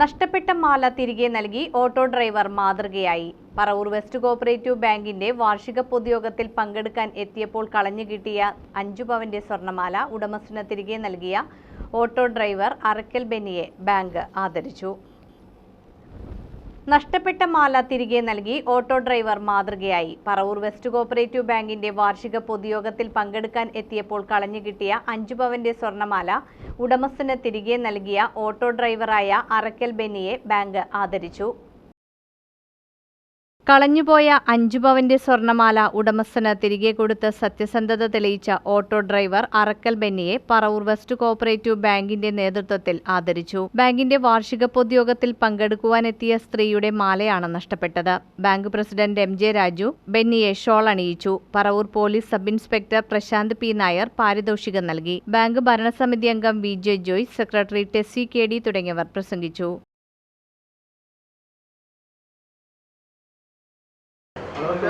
നഷ്ടപ്പെട്ട മാല തിരികെ നൽകി ഓട്ടോ ഡ്രൈവർ മാതൃകയായി. പറവൂർ വെസ്റ്റ് കോപ്പറേറ്റീവ് ബാങ്കിന്റെ വാർഷിക പൊതുയോഗത്തിൽ പങ്കെടുക്കാൻ എത്തിയപ്പോൾ കളഞ്ഞു കിട്ടിയ അഞ്ചു പവന്റെ സ്വർണമാല ഉടമസ്ഥന് തിരികെ നൽകിയ ഓട്ടോ ഡ്രൈവർ അറക്കൽ ബെന്നിയെ ബാങ്ക് ആദരിച്ചു. നഷ്ടപ്പെട്ട മാല തിരികെ നൽകി ഓട്ടോ ഡ്രൈവർ മാതൃകയായി. പറവൂർ വെസ്റ്റ് കോപ്പറേറ്റീവ് ബാങ്കിന്റെ വാർഷിക പൊതുയോഗത്തിൽ പങ്കെടുക്കാൻ എത്തിയപ്പോൾ കളഞ്ഞു കിട്ടിയ അഞ്ചു പവന്റെ സ്വർണമാല ഉടമസ്ഥന് തിരികെ നൽകിയ ഓട്ടോ ഡ്രൈവറായ അറക്കൽ ബെന്നിയെ ബാങ്ക് ആദരിച്ചു. കളഞ്ഞുപോയ അഞ്ചു പവന്റെ സ്വർണമാല ഉടമസ്ഥന് തിരികെ കൊടുത്ത് സത്യസന്ധത തെളിയിച്ച ഓട്ടോ ഡ്രൈവർ അറക്കൽ ബെന്നിയെ പറവൂർ വെസ്റ്റ് കോപ്പറേറ്റീവ് ബാങ്കിന്റെ നേതൃത്വത്തിൽ ആദരിച്ചു. ബാങ്കിന്റെ വാർഷിക പൊതുയോഗത്തിൽ പങ്കെടുക്കുവാനെത്തിയ സ്ത്രീയുടെ മാലയാണ് നഷ്ടപ്പെട്ടത്. Bank president M J Raju ബെന്നിയെ shawl അണിയിച്ചു. Paravur police sub inspector Prashanth P Nair പാരിതോഷികം നൽകി. ബാങ്ക് ഭരണസമിതി അംഗം V J Joy secretary Tessy K D തുടങ്ങിയവർ പ്രസംഗിച്ചു.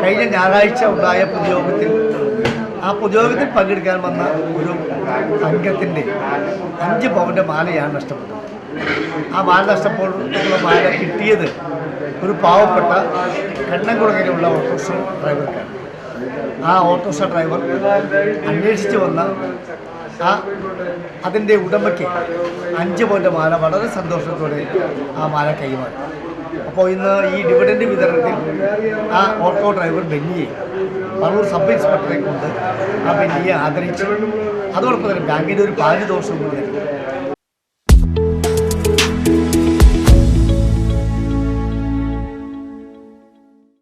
കഴിഞ്ഞ ഞായറാഴ്ച ഉണ്ടായ പൊതുയോഗത്തിൽ ആ പൊതുയോഗത്തിൽ പങ്കെടുക്കാൻ വന്ന ഒരു അംഗത്തിന്റെ അഞ്ച് പവന്റെ മാലയാണ് നഷ്ടപ്പെട്ടത്. ആ മാല നഷ്ടപ്പെട്ടുള്ള മാല കിട്ടിയത് ഒരു പാവപ്പെട്ട കണ്ണംകുളങ്ങരയുള്ള ഓട്ടോറിക്ഷ ഡ്രൈവർക്കാണ്. ആ ഓട്ടോറിക്ഷ ഡ്രൈവർ അന്വേഷിച്ച് വന്ന ആ അതിന്റെ ഉടമയ്ക്ക് അഞ്ച് പവന്റെ മാല വളരെ സന്തോഷത്തോടെ ആ മാല കൈമാറി. അപ്പോൾ ഇന്ന് ഈ ഡിവിഡൻഡ് വിതരണത്തിൽ ആ ഓട്ടോ ഡ്രൈവർ ബെന്നിയെ പറവൂർ സബ് ഇൻസ്പെക്ടറെ കൊണ്ട് ആ ബെന്നിയെ ആദരിച്ചു അതോടൊപ്പം തന്നെ ബാങ്കിന്റെ ഒരു പാരിതോഷവും കൂടി